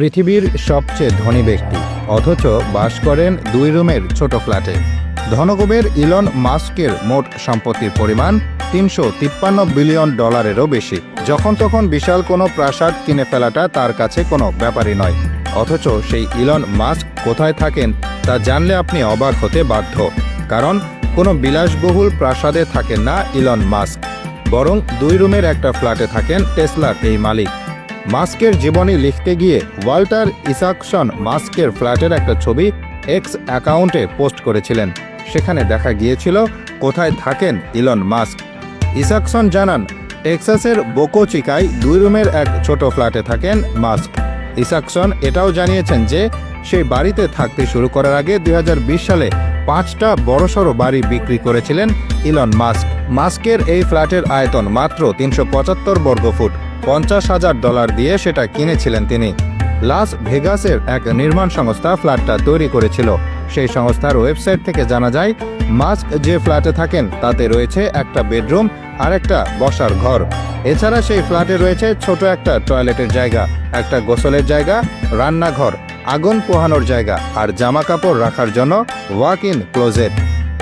পৃথিবীর সবচেয়ে ধনী ব্যক্তি। অথচ বাস করেন দুই রুমের ছোট ফ্ল্যাটে। ধনকুবের ইলন মাস্কের মোট সম্পত্তির পরিমাণ তিনশো তিপ্পান্ন বিলিয়ন ডলারেরও বেশি। যখন তখন বিশাল কোনো প্রাসাদ কিনে ফেলাটা তার কাছে কোনো ব্যাপারই নয়। অথচ সেই ইলন মাস্ক কোথায় থাকেন তা জানলে আপনি অবাক হতে বাধ্য। কারণ কোনো বিলাসবহুল প্রাসাদে থাকেন না ইলন মাস্ক। বরং দুই রুমের একটা ফ্ল্যাটে থাকেন টেসলার এই মালিক। মাস্কের জীবনী লিখতে গিয়ে ওয়াল্টার ইসাকসন মাস্কের ফ্ল্যাটের একটা ছবি এক্স অ্যাকাউন্টে পোস্ট করেছিলেন। সেখানে দেখা গিয়েছিল কোথায় থাকেন ইলন মাস্ক। ইসাকসন জানান, টেক্সাসের বোকোচিকায় দুই রুমের এক ছোট ফ্ল্যাটে থাকেন মাস্ক। ইসাকসন এটাও জানিয়েছেন যে, সেই বাড়িতে থাকতে শুরু করার আগে দুই হাজার বিশ সালে পাঁচটা বড়সড় বাড়ি বিক্রি করেছিলেন ইলন মাস্ক। মাস্কের এই ফ্ল্যাটের আয়তন মাত্র তিনশো পঁচাত্তর বর্গফুট। পঞ্চাশ হাজার ডলার দিয়ে সেটা কিনেছিলেন তিনি। লাস ভেগাসের এক নির্মাণ সংস্থা ফ্ল্যাটটা তৈরি করেছিল। সেই সংস্থার ওয়েবসাইট থেকে জানা যায়, মাস্ক যে ফ্ল্যাটে থাকেন, তাতে রয়েছে একটা বেডরুম আর একটা বসার ঘর। এছাড়া সেই ফ্ল্যাটে রয়েছে ছোট একটা টয়লেটের জায়গা, একটা গোসলের জায়গা, রান্নাঘর, আগুন পোহানোর জায়গা, আর জামা কাপড় রাখার জন্য ওয়াক ইন ক্লোজেট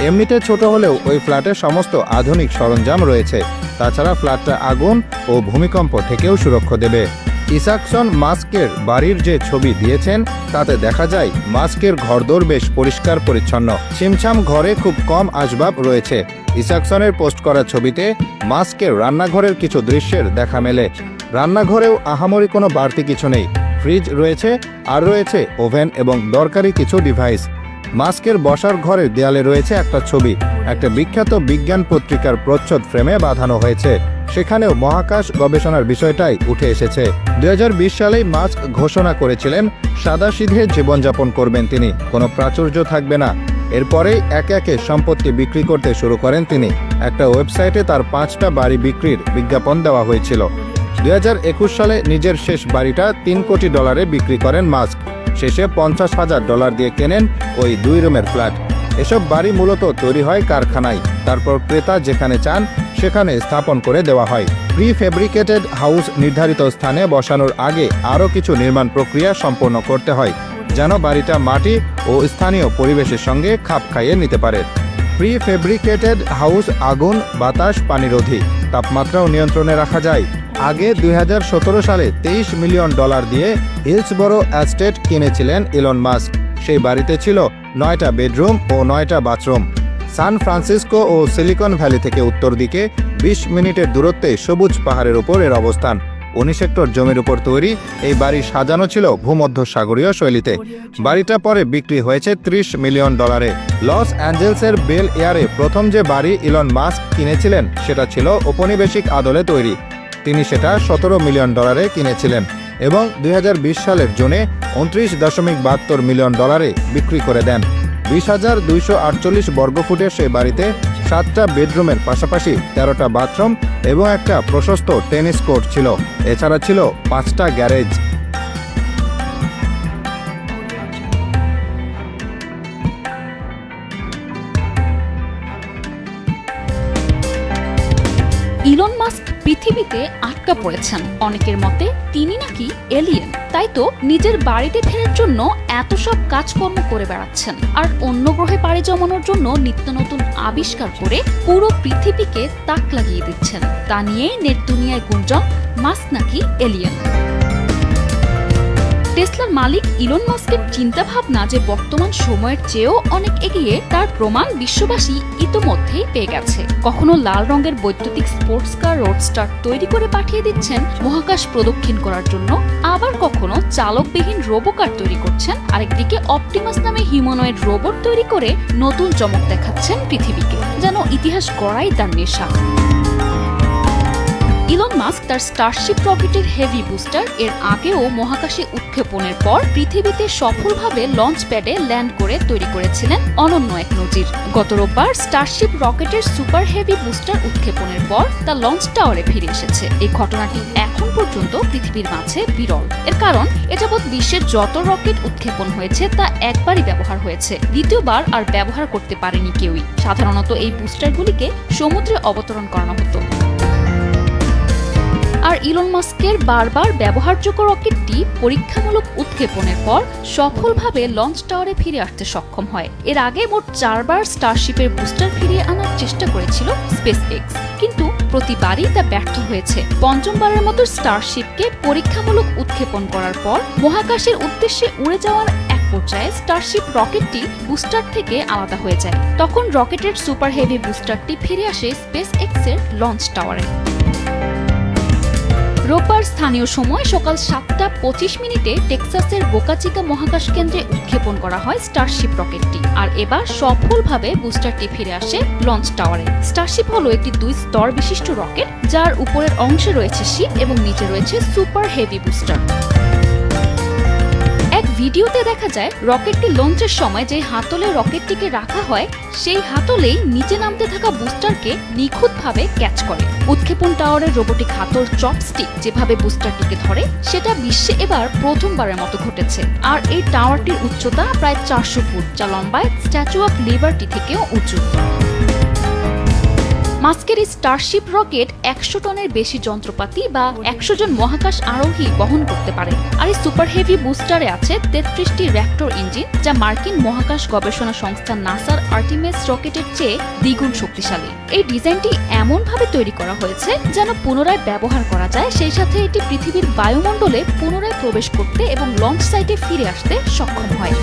এমনিতে ছোট হলেও ওই ফ্ল্যাটে সমস্ত আধুনিক সরঞ্জাম রয়েছে। তাছাড়া ফ্ল্যাটটা আগুন ও ভূমিকম্প থেকেও সুরক্ষা দেবে। ইসাকসন মাস্কের বাড়ির যে ছবি দিয়েছেন, তাতে দেখা যায় মাস্কের ঘরদোর বেশ পরিষ্কার পরিচ্ছন্ন। ছিমছাম ঘরে খুব কম আসবাব রয়েছে। ইসাকসনের পোস্ট করা ছবিতে মাস্কের রান্নাঘরের কিছু দৃশ্যের দেখা মেলে। রান্নাঘরেও আহামরি কোনো বাড়তি কিছু নেই। ফ্রিজ রয়েছে, আর রয়েছে ওভেন এবং দরকারি কিছু ডিভাইস। মাস্কের বসার ঘরের দেয়ালে রয়েছে একটা ছবি। একটা বিখ্যাত বিজ্ঞান পত্রিকার প্রচ্ছদ ফ্রেমে বাঁধানো হয়েছে। সেখানেও মহাকাশ গবেষণার বিষয়টাই উঠে এসেছে। দুই সালেই মাস্ক ঘোষণা করেছিলেন, সাদাসিধে জীবনযাপন করবেন তিনি। কোনো প্রাচুর্য থাকবে না। এরপরেই একে একে সম্পত্তি বিক্রি করতে শুরু করেন তিনি। একটা ওয়েবসাইটে তার পাঁচটা বাড়ি বিক্রির বিজ্ঞাপন দেওয়া হয়েছিল। দুই হাজার একুশ সালে নিজের শেষ বাড়িটা তিন কোটি ডলারে বিক্রি করেন মাস্ক। শেষে পঞ্চাশ হাজার ডলার দিয়ে কেনেন ওই দুই রুমের ফ্ল্যাট। এসব বাড়ি মূলত তৈরি হয় কারখানায়। তারপর ক্রেতা যেখানে চান, সেখানে স্থাপন করে দেওয়া হয়। প্রি ফেব্রিকেটেড হাউস নির্ধারিত স্থানে বসানোর আগে আরও কিছু নির্মাণ প্রক্রিয়া সম্পন্ন করতে হয়, যেন বাড়িটা মাটি ও স্থানীয় পরিবেশের সঙ্গে খাপ খাইয়ে নিতে পারে। প্রি ফেব্রিকেটেড হাউস আগুন, বাতাস পানিরোধী তাপমাত্রাও নিয়ন্ত্রণে রাখা যায়। আগে দুই হাজার সতেরো সালে তেইশ মিলিয়ন ডলার দিয়ে হিলসবরো অ্যাস্টেট কিনেছিলেন ইলন মাস্ক। সেই বাড়িতে ছিল নয়টা বেডরুম ও নয়টা বাথরুম। সান ফ্রান্সিসকো ও সিলিকন ভ্যালি থেকে উত্তর দিকে বিশ মিনিটের দূরত্বে সবুজ পাহাড়ের উপর এর অবস্থান। উনিশ হেক্টর জমির উপর তৈরি এই বাড়ি সাজানো ছিল ভূমধ্য সাগরীয় শৈলীতে। বাড়িটা পরে বিক্রি হয়েছে ত্রিশ মিলিয়ন ডলারে। লস অ্যাঞ্জেলসের বেল এয়ারে প্রথম যে বাড়ি ইলন মাস্ক কিনেছিলেন সেটা ছিল ঔপনিবেশিক আদলে তৈরি। তিনি সেটা সতেরো মিলিয়ন ডলারে কিনেছিলেন এবং দুই হাজার বিশ সালের জুনে উনত্রিশ দশমিক বাহাত্তর মিলিয়ন ডলারে বিক্রি করে দেন। বিশ হাজার দুইশো আটচল্লিশ বর্গফুটের সেই বাড়িতে সাতটা বেডরুমের পাশাপাশি তেরোটা বাথরুম এবং একটা প্রশস্ত টেনিস কোর্ট ছিল। এছাড়া ছিল পাঁচটা গ্যারেজ। ইলন মাস্ক পৃথিবীতে আটকা পড়েছেন। অনেকের মতে তিনি নাকি এলিয়েন তাই তো নিজের বাড়িতে ফেরার জন্য এত সব কাজকর্ম করে বেড়াচ্ছেন। আর অন্য গ্রহে পাড়ি জমানোর জন্য নিত্য নতুন আবিষ্কার করে পুরো পৃথিবীকে তাক লাগিয়ে দিচ্ছেন। তা নিয়েই নেট দুনিয়ায় গুঞ্জন, মাস্ক নাকি এলিয়েন টেসলার মালিক ইলন মাস্কের চিন্তাভাবনা যে বর্তমান সময়ের চেয়েও অনেক এগিয়ে, তার প্রমাণ বিশ্ববাসী ইতোমধ্যেই পেয়ে গেছে। কখনো লাল রঙের বৈদ্যুতিক স্পোর্টস কার রোডস্টার তৈরি করে পাঠিয়ে দিচ্ছেন মহাকাশ প্রদক্ষিণ করার জন্য, আবার কখনো চালকবিহীন রোবোকার তৈরি করছেন, আরেকদিকে অপটিমাস নামে হিউম্যানয়েড রোবট তৈরি করে নতুন চমক দেখাচ্ছেন পৃথিবীকে, যেন ইতিহাস গড়াই তার নেশা। ইলন মাস্ক তার স্টারশিপ রকেটের হেভি বুস্টার এর আগেও মহাকাশে উৎক্ষেপণের পর পৃথিবীতে সফলভাবে লঞ্চ প্যাডে ল্যান্ড করে তৈরি করেছিলেন অনন্য এক নজির। গত রোববার স্টারশিপ রকেটের সুপার হেভি বুস্টার উৎক্ষেপণের পর তা লঞ্চ টাওয়ারে ফিরে এসেছে। এই ঘটনাটি এখন পর্যন্ত পৃথিবীর মাঝে বিরল। এর কারণ এযাবৎ বিশ্বের যত রকেট উৎক্ষেপণ হয়েছে তা একবারই ব্যবহার হয়েছে। দ্বিতীয়বার আর ব্যবহার করতে পারেনি কেউই। সাধারণত এই বুস্টারগুলিকে সমুদ্রে অবতরণ করানো হতো। আর ইলন মাস্কের বারবার ব্যবহারযোগ্য রকেটটি পরীক্ষামূলক উৎক্ষেপণের পর সফলভাবে লঞ্চ টাওয়ারে ফিরে আসতে সক্ষম হয়। এর আগে মোট চারবার স্টারশিপের বুস্টার ফিরিয়ে আনার চেষ্টা করেছিল স্পেস এক্স কিন্তু প্রতিবারই তা ব্যর্থ হয়েছে। পঞ্চমবারের মতো স্টারশিপকে পরীক্ষামূলক উৎক্ষেপণ করার পর মহাকাশের উদ্দেশ্যে উড়ে যাওয়ার এক পর্যায়ে স্টারশিপ রকেটটি বুস্টার থেকে আলাদা হয়ে যায়। তখন রকেটের সুপার হেভি বুস্টারটি ফিরে আসে স্পেস এক্সের লঞ্চ টাওয়ারে। রোববার স্থানীয় সময় সকাল সাতটা পঁচিশ মিনিটে টেক্সাসের বোকাচিকা মহাকাশ কেন্দ্রে উৎক্ষেপণ করা হয় স্টারশিপ রকেটটি আর এবার সফলভাবে বুস্টারটি ফিরে আসে লঞ্চ টাওয়ারে স্টারশিপ হলো একটি দুই স্তর বিশিষ্ট রকেট, যার উপরের অংশে রয়েছে শিপ এবং নিচে রয়েছে সুপার হেভি বুস্টার। ভিডিওতে দেখা যায়, রকেটটি লঞ্চের সময় যে হাতলে রকেটটিকে রাখা হয়, সেই হাতলেই নিচে নামতে থাকা বুস্টারকে নিখুঁতভাবে ক্যাচ করে। উৎক্ষেপণ টাওয়ারের রোবোটিক হাতল চপস্টিক যেভাবে বুস্টারটিকে ধরে, সেটা বিশ্বে এবার প্রথমবারের মতো ঘটেছে। আর এই টাওয়ারটির উচ্চতা প্রায় চারশো ফুট, যা লম্বায় স্ট্যাচু অফ লিবার্টি থেকেও উঁচু। মাস্কের এই স্টারশিপ রকেট একশো টনের বেশি যন্ত্রপাতি বা একশো জন মহাকাশ আরোহী বহন করতে পারে। আর এই সুপার হেভি বুস্টারে আছে তেত্রিশটি র্যাক্টর ইঞ্জিন যা মার্কিন মহাকাশ গবেষণা সংস্থা নাসার আর্টিমেস রকেটের চেয়ে দ্বিগুণ শক্তিশালী। এই ডিজাইনটি এমনভাবে তৈরি করা হয়েছে যেন পুনরায় ব্যবহার করা যায়, সেই সাথে এটি পৃথিবীর বায়ুমণ্ডলে পুনরায় প্রবেশ করতে এবং লঞ্চ সাইটে ফিরে আসতে সক্ষম হয়।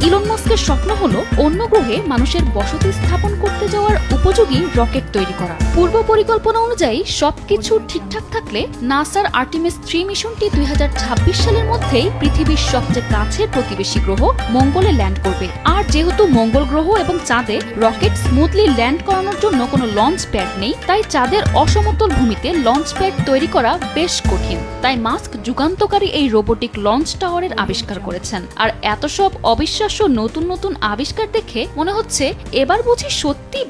ইলন মাস্কের স্বপ্ন হলো অন্য গ্রহে মানুষের বসতি স্থাপন করতে যাওয়ার উপযোগী রকেট তৈরি করা। পূর্ব পরিকল্পনা অনুযায়ী সবকিছু ঠিকঠাক থাকলে নাসার আর্টিমিস থ্রি মিশনটি দুই হাজার ছাব্বিশ সালের মধ্যেই পৃথিবীর সবচেয়ে কাছের প্রতিবেশী গ্রহ মঙ্গলে ল্যান্ড করবে। আর যেহেতু মঙ্গল গ্রহ এবং চাঁদে রকেট স্মুথলি ল্যান্ড করানোর জন্য কোনো লঞ্চ প্যাড নেই, তাই চাঁদের অসমতল ভূমিতে লঞ্চ প্যাড তৈরি করা বেশ কঠিন। তাই মাস্ক যুগান্তকারী এই রোবোটিক লঞ্চ টাওয়ারের আবিষ্কার করেছেন। আর এত সব অবিশ্বাস্য নতুন নতুন আবিষ্কার দেখে মনে হচ্ছে এবার বুঝি সত্যি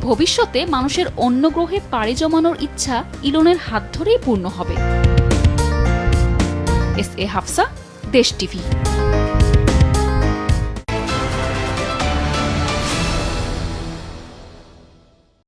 ভবিষ্যতে মানুষের অন্য গ্রহে পাড়ি জমানোর ইচ্ছা ইলনের হাত ধরেই পূর্ণ হবে। এস এ হাফসা, দেশ টিভি।